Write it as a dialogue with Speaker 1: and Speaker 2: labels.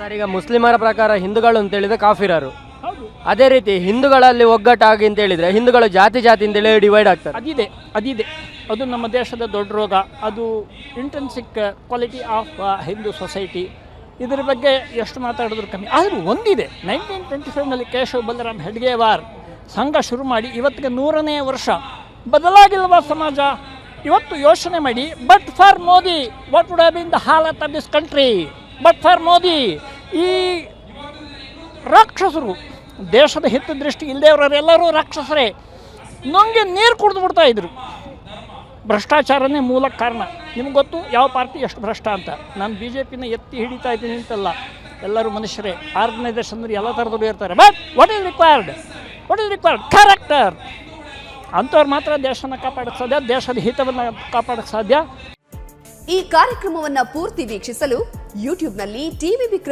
Speaker 1: Sir, ಈಗ ಮುಸ್ಲಿಮರ ಪ್ರಕಾರ ಹಿಂದೂಗಳು ಅಂತ ಹೇಳಿದ್ರೆ ಕಾಫಿರರು. ಅದೇ ರೀತಿ ಹಿಂದೂಗಳಲ್ಲಿ ಒಗ್ಗಟ್ಟಾಗಿ ಅಂತ ಹೇಳಿದ್ರೆ ಹಿಂದೂಗಳು ಜಾತಿ ಜಾತಿ ಅಂತೇಳಿ ಡಿವೈಡ್ ಆಗ್ತಾರೆ.
Speaker 2: ಅದಿದೆ ಅದಿದೆ. ಅದು ನಮ್ಮ ದೇಶದ ದೊಡ್ಡ ರೋಗ. ಅದು intrinsic quality of Hindu society ಇದರ ಬಗ್ಗೆ ಎಷ್ಟು ಮಾತಾಡಿದ್ರು ಕಮ್ಮಿ. ಆದರೂ ಒಂದಿದೆ. ನೈನ್ಟೀನ್ ಟ್ವೆಂಟಿ ಫೈವ್ನಲ್ಲಿ ಕೇಶವ್ ಬಲರಾಮ್ ಹೆಡ್ಗೇವಾರ್ ಸಂಘ ಶುರು ಮಾಡಿ ಇವತ್ತಿಗೆ ನೂರನೇ ವರ್ಷ. ಬದಲಾಗಿಲ್ವಾ ಸಮಾಜ? ಇವತ್ತು ಯೋಚನೆ ಮಾಡಿ but for Modi what would have been the ಹಾಲತ್ of this country but for Modi ಈ ರಾಕ್ಷಸರು, ದೇಶದ ಹಿತದೃಷ್ಟಿ ಇಲ್ಲದವರೆಲ್ಲರೂ ರಾಕ್ಷಸರೇ. ನೊಂಗೆ ನೀರು ಕುಡಿದು ಬಿಡ್ತಾ ಇದ್ರು. ಭ್ರಷ್ಟಾಚಾರನೇ ಮೂಲ ಕಾರಣ. ನಿಮ್ಗೆ ಗೊತ್ತು? ಯಾವ ಪಾರ್ಟಿ ಎಷ್ಟು ಭ್ರಷ್ಟ ಅಂತ? ನಾನು ಬಿ ಜೆ ಪಿನ ಎತ್ತಿ ಹಿಡಿತಾ ಇದ್ದೀನಿ ಅಂತಲ್ಲ. ಎಲ್ಲರೂ ಮನುಷ್ಯರೇ. ಆರ್ಗನೈಸೇಷನ್ ಎಲ್ಲ ಥರದವರು ಇರ್ತಾರೆ. But what is required what is required character ಅಂಥವ್ರು ಮಾತ್ರ ದೇಶನ ಕಾಪಾಡಕ್ಕೆ ಸಾಧ್ಯ, ದೇಶದ ಹಿತವನ್ನು ಕಾಪಾಡಕ್ಕೆ ಸಾಧ್ಯ.
Speaker 3: ಈ ಕಾರ್ಯಕ್ರಮವನ್ನ ಪೂರ್ತಿ ವೀಕ್ಷಿಸಲು ಯೂಟ್ಯೂಬ್ನಲ್ಲಿ ಟಿವಿ ವಿಕ್ರಮ